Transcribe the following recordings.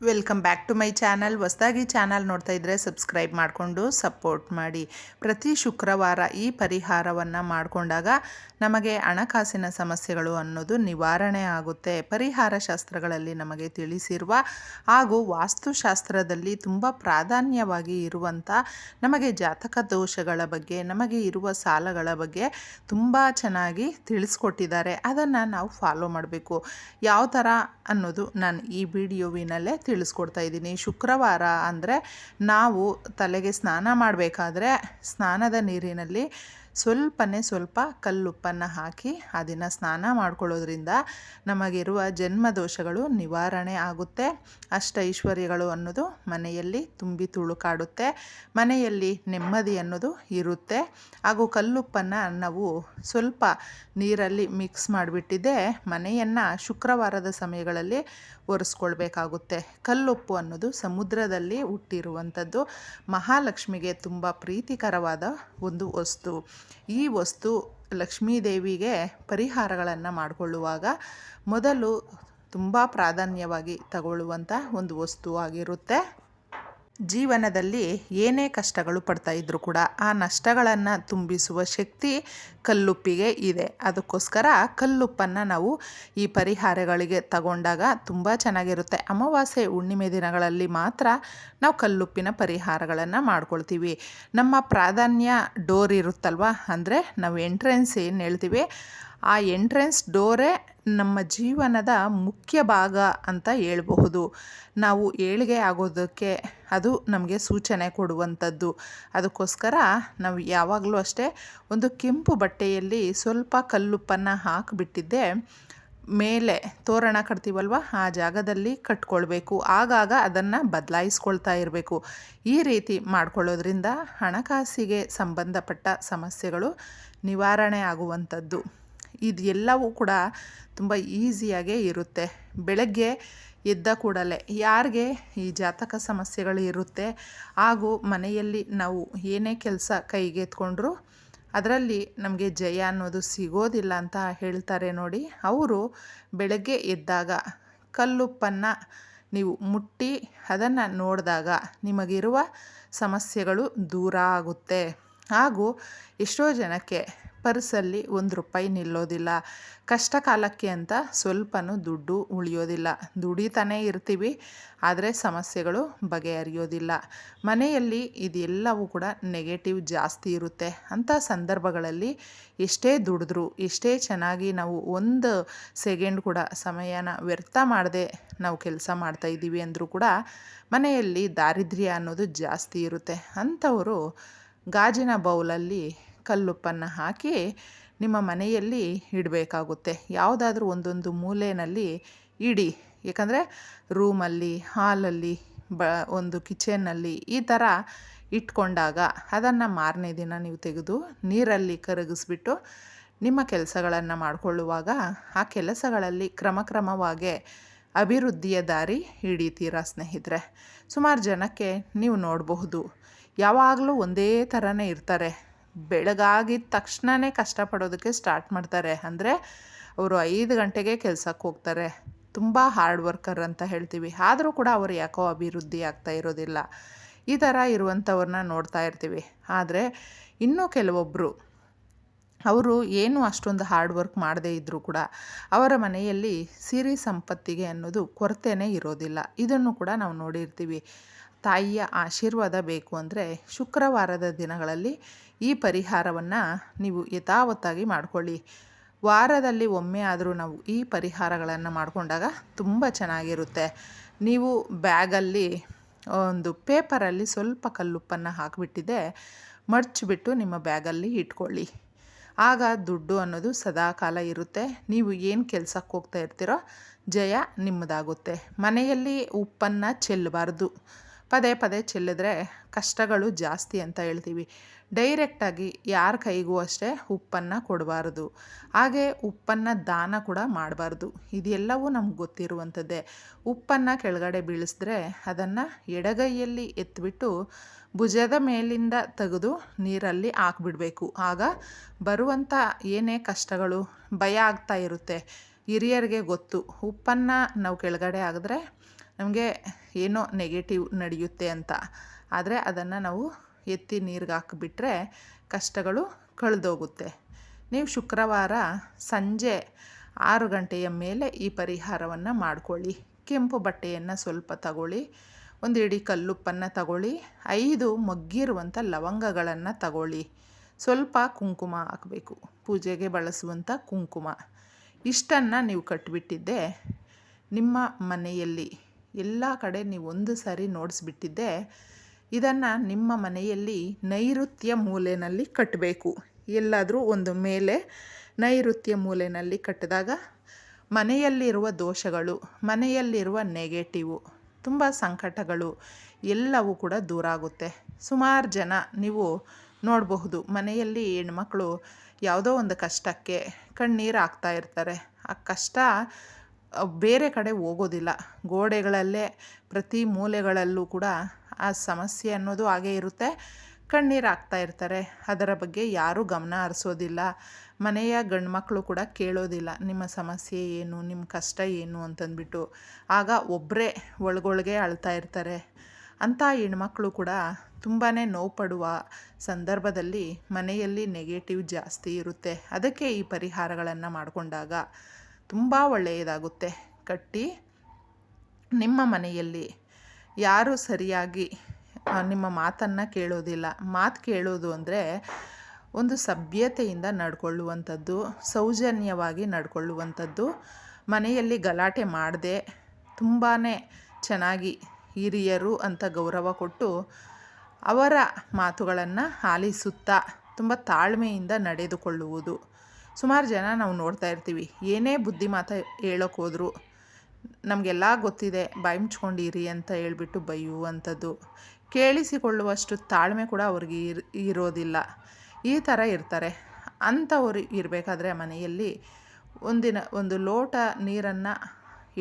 Welcome back to my channel ಹೊಸದಾಗಿ channel ನೋಡ್ತಾ ಇದ್ದರೆ ಸಬ್ಸ್ಕ್ರೈಬ್ ಮಾಡಿಕೊಂಡು ಸಪೋರ್ಟ್ ಮಾಡಿ. ಪ್ರತಿ ಶುಕ್ರವಾರ ಈ ಪರಿಹಾರವನ್ನು ಮಾಡಿಕೊಂಡಾಗ ನಮಗೆ ಹಣಕಾಸಿನ ಸಮಸ್ಯೆಗಳು ಅನ್ನೋದು ನಿವಾರಣೆ ಆಗುತ್ತೆ. ಪರಿಹಾರ ಶಾಸ್ತ್ರಗಳಲ್ಲಿ ನಮಗೆ ತಿಳಿಸಿರುವ ಹಾಗೂ ವಾಸ್ತುಶಾಸ್ತ್ರದಲ್ಲಿ ತುಂಬ ಪ್ರಾಧಾನ್ಯವಾಗಿ ಇರುವಂಥ ನಮಗೆ ಜಾತಕ ದೋಷಗಳ ಬಗ್ಗೆ, ನಮಗೆ ಇರುವ ಸಾಲಗಳ ಬಗ್ಗೆ ತುಂಬ ಚೆನ್ನಾಗಿ ತಿಳಿಸ್ಕೊಟ್ಟಿದ್ದಾರೆ. ಅದನ್ನು ನಾವು ಫಾಲೋ ಮಾಡಬೇಕು. ಯಾವ ಥರ ಅನ್ನೋದು ನಾನು ಈ ವಿಡಿಯೋವಿನಲ್ಲೇ ತಿಳಿಸ್ಕೊಡ್ತಾ ಇದ್ದೀನಿ. ಶುಕ್ರವಾರ ಅಂದರೆ ನಾವು ತಲೆಗೆ ಸ್ನಾನ ಮಾಡಬೇಕಾದ್ರೆ ಸ್ನಾನದ ನೀರಿನಲ್ಲಿ ಸ್ವಲ್ಪನೇ ಸ್ವಲ್ಪ ಕಲ್ಲುಪ್ಪನ್ನು ಹಾಕಿ ಆ ದಿನ ಸ್ನಾನ ಮಾಡ್ಕೊಳ್ಳೋದ್ರಿಂದ ನಮಗಿರುವ ಜನ್ಮ ದೋಷಗಳು ನಿವಾರಣೆ ಆಗುತ್ತೆ. ಅಷ್ಟೈಶ್ವರ್ಯಗಳು ಅನ್ನೋದು ಮನೆಯಲ್ಲಿ ತುಂಬಿ ತುಳುಕಾಡುತ್ತೆ ಮನೆಯಲ್ಲಿ ನೆಮ್ಮದಿ ಅನ್ನೋದು ಇರುತ್ತೆ. ಹಾಗೂ ಕಲ್ಲುಪ್ಪನ್ನು ನಾವು ಸ್ವಲ್ಪ ನೀರಲ್ಲಿ ಮಿಕ್ಸ್ ಮಾಡಿಬಿಟ್ಟಿದ್ದೆ ಮನೆಯನ್ನು ಶುಕ್ರವಾರದ ಸಮಯಗಳಲ್ಲಿ ಒರೆಸ್ಕೊಳ್ಬೇಕಾಗುತ್ತೆ. ಕಲ್ಲುಪ್ಪು ಅನ್ನೋದು ಸಮುದ್ರದಲ್ಲಿ ಹುಟ್ಟಿರುವಂಥದ್ದು ಮಹಾಲಕ್ಷ್ಮಿಗೆ ತುಂಬ ಪ್ರೀತಿಕರವಾದ ಒಂದು ವಸ್ತು. ಈ ವಸ್ತು ಲಕ್ಷ್ಮೀದೇವಿಗೆ ಪರಿಹಾರಗಳನ್ನು ಮಾಡಿಕೊಳ್ಳುವಾಗ ಮೊದಲು ತುಂಬ ಪ್ರಾಧಾನ್ಯವಾಗಿ ತಗೊಳ್ಳುವಂಥ ಒಂದು ವಸ್ತು ಆಗಿರುತ್ತೆ. ಜೀವನದಲ್ಲಿ ಏನೇ ಕಷ್ಟಗಳು ಪಡ್ತಾ ಇದ್ದರೂ ಕೂಡ ಆ ನಷ್ಟಗಳನ್ನು ತುಂಬಿಸುವ ಶಕ್ತಿ ಕಲ್ಲುಪ್ಪಿಗೆ ಇದೆ. ಅದಕ್ಕೋಸ್ಕರ ಕಲ್ಲುಪ್ಪನ್ನು ನಾವು ಈ ಪರಿಹಾರಗಳಿಗೆ ತಗೊಂಡಾಗ ತುಂಬ ಚೆನ್ನಾಗಿರುತ್ತೆ. ಅಮಾವಾಸ್ಯೆ ಹುಣ್ಣಿಮೆ ದಿನಗಳಲ್ಲಿ ಮಾತ್ರ ನಾವು ಕಲ್ಲುಪ್ಪಿನ ಪರಿಹಾರಗಳನ್ನು ಮಾಡ್ಕೊಳ್ತೀವಿ. ನಮ್ಮ ಪ್ರಾಧಾನ್ಯ ಡೋರ್ ಇರುತ್ತಲ್ವ? ಅಂದರೆ ನಾವು ಎಂಟ್ರೆನ್ಸ್ ಏನು ಹೇಳ್ತೀವಿ? ಆ ಎಂಟ್ರೆನ್ಸ್ ಡೋರೇ ನಮ್ಮ ಜೀವನದ ಮುಖ್ಯ ಭಾಗ ಅಂತ ಹೇಳಬಹುದು. ನಾವು ಏಳಿಗೆ ಆಗೋದಕ್ಕೆ ಅದು ನಮಗೆ ಸೂಚನೆ ಕೊಡುವಂಥದ್ದು. ಅದಕ್ಕೋಸ್ಕರ ನಾವು ಯಾವಾಗಲೂ ಅಷ್ಟೇ ಒಂದು ಕೆಂಪು ಬಟ್ಟೆಯಲ್ಲಿ ಸ್ವಲ್ಪ ಕಲ್ಲುಪ್ಪನ್ನು ಹಾಕಿಬಿಟ್ಟಿದ್ದೆ ಮೇಲೆ ತೋರಣ ಕಟ್ತೀವಲ್ವ? ಆ ಜಾಗದಲ್ಲಿ ಕಟ್ಕೊಳ್ಬೇಕು. ಆಗಾಗ ಅದನ್ನು ಬದಲಾಯಿಸ್ಕೊಳ್ತಾ ಇರಬೇಕು. ಈ ರೀತಿ ಮಾಡ್ಕೊಳ್ಳೋದ್ರಿಂದ ಹಣಕಾಸಿಗೆ ಸಂಬಂಧಪಟ್ಟ ಸಮಸ್ಯೆಗಳು ನಿವಾರಣೆ ಆಗುವಂಥದ್ದು. ಇದೆಲ್ಲವೂ ಕೂಡ ತುಂಬ ಈಸಿಯಾಗೇ ಇರುತ್ತೆ. ಬೆಳಗ್ಗೆ ಎದ್ದ ಕೂಡಲೇ ಯಾರಿಗೆ ಈ ಜಾತಕ ಸಮಸ್ಯೆಗಳು ಇರುತ್ತೆ, ಹಾಗೂ ಮನೆಯಲ್ಲಿ ನಾವು ಏನೇ ಕೆಲಸ ಕೈಗೆತ್ಕೊಂಡ್ರು ಅದರಲ್ಲಿ ನಮಗೆ ಜಯ ಅನ್ನೋದು ಸಿಗೋದಿಲ್ಲ ಅಂತ ಹೇಳ್ತಾರೆ ನೋಡಿ. ಅವರು ಬೆಳಗ್ಗೆ ಎದ್ದಾಗ ಕಲ್ಲುಪ್ಪನ್ನು ನೀವು ಮುಟ್ಟಿ ಅದನ್ನು ನೋಡಿದಾಗ ನಿಮಗಿರುವ ಸಮಸ್ಯೆಗಳು ದೂರ ಆಗುತ್ತೆ. ಹಾಗೂ ಎಷ್ಟೋ ಜನಕ್ಕೆ ಪರ್ಸಲ್ಲಿ ಒಂದು ರೂಪಾಯಿ ನಿಲ್ಲೋದಿಲ್ಲ. ಕಷ್ಟ ಕಾಲಕ್ಕೆ ಅಂತ ಸ್ವಲ್ಪನೂ ದುಡ್ಡು ಉಳಿಯೋದಿಲ್ಲ. ದುಡಿತಾನೇ ಇರ್ತೀವಿ, ಆದರೆ ಸಮಸ್ಯೆಗಳು ಬಗೆಹರಿಯೋದಿಲ್ಲ. ಮನೆಯಲ್ಲಿ ಇದೆಲ್ಲವೂ ಕೂಡ ನೆಗೆಟಿವ್ ಜಾಸ್ತಿ ಇರುತ್ತೆ. ಅಂಥ ಸಂದರ್ಭಗಳಲ್ಲಿ ಎಷ್ಟೇ ದುಡಿದ್ರು, ಎಷ್ಟೇ ಚೆನ್ನಾಗಿ ನಾವು ಒಂದು ಸೆಕೆಂಡ್ ಕೂಡ ಸಮಯನ ವ್ಯರ್ಥ ಮಾಡದೆ ನಾವು ಕೆಲಸ ಮಾಡ್ತಾಯಿದ್ದೀವಿ ಅಂದರೂ ಕೂಡ ಮನೆಯಲ್ಲಿ ದಾರಿದ್ರ್ಯ ಅನ್ನೋದು ಜಾಸ್ತಿ ಇರುತ್ತೆ. ಅಂಥವರು ಗಾಜಿನ ಬೌಲಲ್ಲಿ ಕಲ್ಲುಪ್ಪನ್ನು ಹಾಕಿ ನಿಮ್ಮ ಮನೆಯಲ್ಲಿ ಇಡಬೇಕಾಗುತ್ತೆ. ಯಾವುದಾದ್ರೂ ಒಂದೊಂದು ಮೂಲೆಯಲ್ಲಿ ಇಡಿ. ಏಕೆಂದರೆ ರೂಮಲ್ಲಿ, ಹಾಲಲ್ಲಿ, ಬ, ಒಂದು ಕಿಚನ್ನಲ್ಲಿ ಈ ಥರ ಇಟ್ಕೊಂಡಾಗ ಅದನ್ನು ಮಾರನೇ ದಿನ ನೀವು ತೆಗೆದು ನೀರಲ್ಲಿ ಕರಗಿಸ್ಬಿಟ್ಟು ನಿಮ್ಮ ಕೆಲಸಗಳನ್ನು ಮಾಡಿಕೊಳ್ಳುವಾಗ ಆ ಕೆಲಸಗಳಲ್ಲಿ ಕ್ರಮಕ್ರಮವಾಗಿ ಅಭಿವೃದ್ಧಿಯ ದಾರಿ ಹಿಡಿತೀರಾ ಸ್ನೇಹಿತರೆ. ಸುಮಾರು ಜನಕ್ಕೆ ನೀವು ನೋಡಬಹುದು. ಯಾವಾಗಲೂ ಒಂದೇ ಥರನೇ ಇರ್ತಾರೆ. ಬೆಳಗಾಗಿದ ತಕ್ಷಣವೇ ಕಷ್ಟಪಡೋದಕ್ಕೆ ಸ್ಟಾರ್ಟ್ ಮಾಡ್ತಾರೆ. ಅಂದರೆ ಅವರು ಐದು ಗಂಟೆಗೆ ಕೆಲಸಕ್ಕೆ ಹೋಗ್ತಾರೆ. ತುಂಬ ಹಾರ್ಡ್ ವರ್ಕರ್ ಅಂತ ಹೇಳ್ತೀವಿ. ಆದರೂ ಕೂಡ ಅವರು ಯಾಕೋ ಅಭಿವೃದ್ಧಿ ಆಗ್ತಾ ಇರೋದಿಲ್ಲ. ಈ ಥರ ಇರುವಂಥವ್ರನ್ನ ನೋಡ್ತಾ ಇರ್ತೀವಿ. ಆದರೆ ಇನ್ನೂ ಕೆಲವೊಬ್ಬರು ಅವರು ಏನು ಅಷ್ಟೊಂದು ಹಾರ್ಡ್ ವರ್ಕ್ ಮಾಡದೇ ಇದ್ದರೂ ಕೂಡ ಅವರ ಮನೆಯಲ್ಲಿ ಸಿರಿ ಸಂಪತ್ತಿಗೆ ಅನ್ನೋದು ಕೊರತೆನೇ ಇರೋದಿಲ್ಲ. ಇದನ್ನು ಕೂಡ ನಾವು ನೋಡಿರ್ತೀವಿ. ತಾಯಿಯ ಆಶೀರ್ವಾದ ಬೇಕು ಅಂದರೆ ಶುಕ್ರವಾರದ ದಿನಗಳಲ್ಲಿ ಈ ಪರಿಹಾರವನ್ನು ನೀವು ಯಥಾವತ್ತಾಗಿ ಮಾಡಿಕೊಳ್ಳಿ. ವಾರದಲ್ಲಿ ಒಮ್ಮೆ ಆದರೂ ನಾವು ಈ ಪರಿಹಾರಗಳನ್ನು ಮಾಡಿಕೊಂಡಾಗ ತುಂಬ ಚೆನ್ನಾಗಿರುತ್ತೆ. ನೀವು ಬ್ಯಾಗಲ್ಲಿ ಒಂದು ಪೇಪರಲ್ಲಿ ಸ್ವಲ್ಪ ಕಲ್ಲುಪ್ಪನ್ನು ಹಾಕಿಬಿಟ್ಟಿದೆ ಮಡ್ಚಿಬಿಟ್ಟು ನಿಮ್ಮ ಬ್ಯಾಗಲ್ಲಿ ಇಟ್ಕೊಳ್ಳಿ. ಆಗ ದುಡ್ಡು ಅನ್ನೋದು ಸದಾ ಕಾಲ ಇರುತ್ತೆ. ನೀವು ಏನು ಕೆಲಸಕ್ಕೆ ಹೋಗ್ತಾ ಇರ್ತೀರೋ ಜಯ ನಿಮ್ಮದಾಗುತ್ತೆ. ಮನೆಯಲ್ಲಿ ಉಪ್ಪನ್ನು ಚೆಲ್ಲಬಾರ್ದು. ಪದೇ ಪದೇ ಚೆಲ್ಲಿದ್ರೆ ಕಷ್ಟಗಳು ಜಾಸ್ತಿ ಅಂತ ಹೇಳ್ತೀವಿ. ಡೈರೆಕ್ಟಾಗಿ ಯಾರ ಕೈಗೂ ಅಷ್ಟೇ ಉಪ್ಪನ್ನು ಕೊಡಬಾರ್ದು. ಹಾಗೆ ಉಪ್ಪನ್ನು ದಾನ ಕೂಡ ಮಾಡಬಾರ್ದು. ಇದೆಲ್ಲವೂ ನಮ್ಗೆ ಗೊತ್ತಿರುವಂಥದ್ದೇ. ಉಪ್ಪನ್ನು ಕೆಳಗಡೆ ಬೀಳಿಸಿದ್ರೆ ಅದನ್ನು ಎಡಗೈಯಲ್ಲಿ ಎತ್ತಿಬಿಟ್ಟು ಭುಜದ ಮೇಲಿಂದ ತೆಗೆದು ನೀರಲ್ಲಿ ಹಾಕ್ಬಿಡಬೇಕು. ಆಗ ಬರುವಂಥ ಏನೇ ಕಷ್ಟಗಳು ಭಯ ಆಗ್ತಾ ಇರುತ್ತೆ. ಹಿರಿಯರಿಗೆ ಗೊತ್ತು. ಉಪ್ಪನ್ನು ನಾವು ಕೆಳಗಡೆ ಆಗಿದ್ರೆ ನಮಗೆ ಏನೋ ನೆಗೆಟಿವ್ ನಡೆಯುತ್ತೆ ಅಂತ. ಆದರೆ ಅದನ್ನು ನಾವು ಎತ್ತಿ ನೀರಿಗೆ ಹಾಕಿಬಿಟ್ರೆ ಕಷ್ಟಗಳು ಕಳೆದೋಗುತ್ತೆ. ನೀವು ಶುಕ್ರವಾರ ಸಂಜೆ ಆರು ಗಂಟೆಯ ಮೇಲೆ ಈ ಪರಿಹಾರವನ್ನು ಮಾಡ್ಕೊಳ್ಳಿ. ಕೆಂಪು ಬಟ್ಟೆಯನ್ನು ಸ್ವಲ್ಪ ತಗೊಳ್ಳಿ ಒಂದು ಇಡೀ ಕಲ್ಲುಪ್ಪನ್ನು ತಗೊಳ್ಳಿ, ಐದು ಮಗ್ಗಿರುವಂಥ ಲವಂಗಗಳನ್ನು ತಗೊಳ್ಳಿ. ಸ್ವಲ್ಪ ಕುಂಕುಮ ಹಾಕಬೇಕು. ಪೂಜೆಗೆ ಬಳಸುವಂಥ ಕುಂಕುಮ. ಇಷ್ಟನ್ನು ನೀವು ಕಟ್ಟಿಬಿಟ್ಟಿದ್ದೆ ನಿಮ್ಮ ಮನೆಯಲ್ಲಿ. ಎಲ್ಲ ಕಡೆ ನೀವು ಒಂದು ಸಾರಿ ನೋಡಿಸ್ಬಿಟ್ಟಿದ್ದೆ, ಇದನ್ನು ನಿಮ್ಮ ಮನೆಯಲ್ಲಿ ನೈಋತ್ಯ ಮೂಲೆಯಲ್ಲಿ ಕಟ್ಟಬೇಕು ಎಲ್ಲಾದರೂ ಒಂದು ಮೇಲೆ ನೈಋತ್ಯ ಮೂಲೆಯಲ್ಲಿ ಕಟ್ಟಿದಾಗ ಮನೆಯಲ್ಲಿರುವ ದೋಷಗಳು, ಮನೆಯಲ್ಲಿರುವ ನೆಗೆಟಿವು ತುಂಬ ಸಂಕಟಗಳು ಎಲ್ಲವೂ ಕೂಡ ದೂರ ಆಗುತ್ತೆ. ಸುಮಾರು ಜನ ನೀವು ನೋಡಬಹುದು, ಮನೆಯಲ್ಲಿ ಹೆಣ್ಮಕ್ಳು ಯಾವುದೋ ಒಂದು ಕಷ್ಟಕ್ಕೆ ಕಣ್ಣೀರು ಹಾಕ್ತಾ ಇರ್ತಾರೆ. ಆ ಕಷ್ಟ ಬೇರೆ ಕಡೆ ಹೋಗೋದಿಲ್ಲ. ಗೋಡೆಗಳಲ್ಲೇ, ಪ್ರತಿ ಮೂಲೆಗಳಲ್ಲೂ ಕೂಡ ಆ ಸಮಸ್ಯೆ ಅನ್ನೋದು ಹಾಗೇ ಇರುತ್ತೆ. ಕಣ್ಣೀರು ಹಾಕ್ತಾ ಇರ್ತಾರೆ. ಅದರ ಬಗ್ಗೆ ಯಾರೂ ಗಮನ ಹರಿಸೋದಿಲ್ಲ. ಮನೆಯ ಗಂಡು ಕೂಡ ಕೇಳೋದಿಲ್ಲ. ನಿಮ್ಮ ಸಮಸ್ಯೆ ಏನು ನಿಮ್ಮ ಕಷ್ಟ ಏನು ಅಂತಂದ್ಬಿಟ್ಟು. ಆಗ ಒಬ್ಬರೇ ಒಳಗೊಳಗೆ ಅಳ್ತಾ ಇರ್ತಾರೆ. ಅಂಥ ಹೆಣ್ಮಕ್ಳು ಕೂಡ ತುಂಬಾ ನೋವು ಪಡುವ ಸಂದರ್ಭದಲ್ಲಿ ಮನೆಯಲ್ಲಿ ನೆಗೆಟಿವ್ ಜಾಸ್ತಿ ಇರುತ್ತೆ. ಅದಕ್ಕೆ ಈ ಪರಿಹಾರಗಳನ್ನು ಮಾಡಿಕೊಂಡಾಗ. ತುಂಬ ಒಳ್ಳೆಯದಾಗುತ್ತೆ. ಕಟ್ಟಿ ನಿಮ್ಮ ಮನೆಯಲ್ಲಿ ಯಾರು ಸರಿಯಾಗಿ ನಿಮ್ಮ ಮಾತನ್ನು ಕೇಳೋದಿಲ್ಲ. ಮಾತು ಕೇಳೋದು ಅಂದರೆ ಒಂದು ಸಭ್ಯತೆಯಿಂದ ನಡ್ಕೊಳ್ಳುವಂಥದ್ದು, ಸೌಜನ್ಯವಾಗಿ ನಡ್ಕೊಳ್ಳುವಂಥದ್ದು. ಮನೆಯಲ್ಲಿ ಗಲಾಟೆ ಮಾಡದೆ ತುಂಬಾ ಚೆನ್ನಾಗಿ ಹಿರಿಯರು ಅಂತ ಗೌರವ ಕೊಟ್ಟು ಅವರ ಮಾತುಗಳನ್ನು ಆಲಿಸುತ್ತಾ ತುಂಬ ತಾಳ್ಮೆಯಿಂದ ನಡೆದುಕೊಳ್ಳುವುದು. ಸುಮಾರು ಜನ ನಾವು ನೋಡ್ತಾ ಇರ್ತೀವಿ. ಏನೇ ಬುದ್ಧಿ ಮಾತು ಹೇಳೋಕೆ ಹೋದರೂ, ನಮಗೆಲ್ಲ ಗೊತ್ತಿದೆ, ಬಾಯಿ ಮುಚ್ಕೊಂಡಿರಿ ಅಂತ ಹೇಳ್ಬಿಟ್ಟು ಬೈಯುವಂಥದ್ದು ಕೇಳಿಸಿಕೊಳ್ಳುವಷ್ಟು ತಾಳ್ಮೆ ಕೂಡ ಅವ್ರಿಗೆ ಇರ್, ಇರೋದಿಲ್ಲ. ಈ ಥರ ಇರ್ತಾರೆ. ಅಂಥವ್ರು ಇರಬೇಕಾದ್ರೆ ಮನೆಯಲ್ಲಿ ಒಂದಿನ ಒಂದು ಲೋಟ ನೀರನ್ನು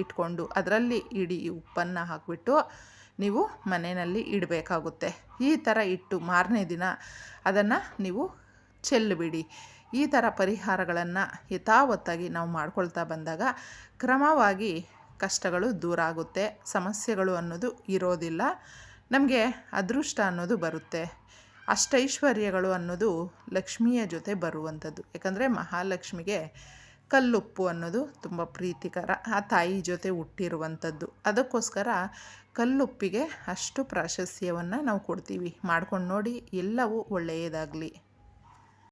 ಇಟ್ಕೊಂಡು ಅದರಲ್ಲಿ ಇಡೀ, ಉಪ್ಪನ್ನು ಹಾಕಿಬಿಟ್ಟು ನೀವು ಮನೆಯಲ್ಲಿ ಇಡಬೇಕಾಗುತ್ತೆ. ಈ ಥರ ಇಟ್ಟು ಮಾರನೇ ದಿನ ಅದನ್ನು ನೀವು ಚೆಲ್ಲಿಬಿಡಿ ಈ ಥರ ಪರಿಹಾರಗಳನ್ನು ಯಥಾವತ್ತಾಗಿ ನಾವು ಮಾಡ್ಕೊಳ್ತಾ ಬಂದಾಗ ಕ್ರಮವಾಗಿ ಕಷ್ಟಗಳು ದೂರ ಆಗುತ್ತೆ, ಸಮಸ್ಯೆಗಳು ಅನ್ನೋದು ಇರೋದಿಲ್ಲ, ನಮಗೆ ಅದೃಷ್ಟ ಅನ್ನೋದು ಬರುತ್ತೆ, ಅಷ್ಟೈಶ್ವರ್ಯಗಳು ಅನ್ನೋದು ಲಕ್ಷ್ಮಿಯ ಜೊತೆ ಬರುವಂಥದ್ದು. ಯಾಕಂದರೆ ಮಹಾಲಕ್ಷ್ಮಿಗೆ ಕಲ್ಲುಪ್ಪು ಅನ್ನೋದು ತುಂಬ ಪ್ರೀತಿಕರ, ಆ ತಾಯಿ ಜೊತೆ ಹುಟ್ಟಿರುವಂಥದ್ದು. ಅದಕ್ಕೋಸ್ಕರ ಕಲ್ಲುಪ್ಪಿಗೆ ಅಷ್ಟು ಪ್ರಾಶಸ್ತ್ಯವನ್ನು ನಾವು ಕೊಡ್ತೀವಿ. ಮಾಡ್ಕೊಂಡು ನೋಡಿ ಎಲ್ಲವೂ ಒಳ್ಳೆಯದಾಗಲಿ.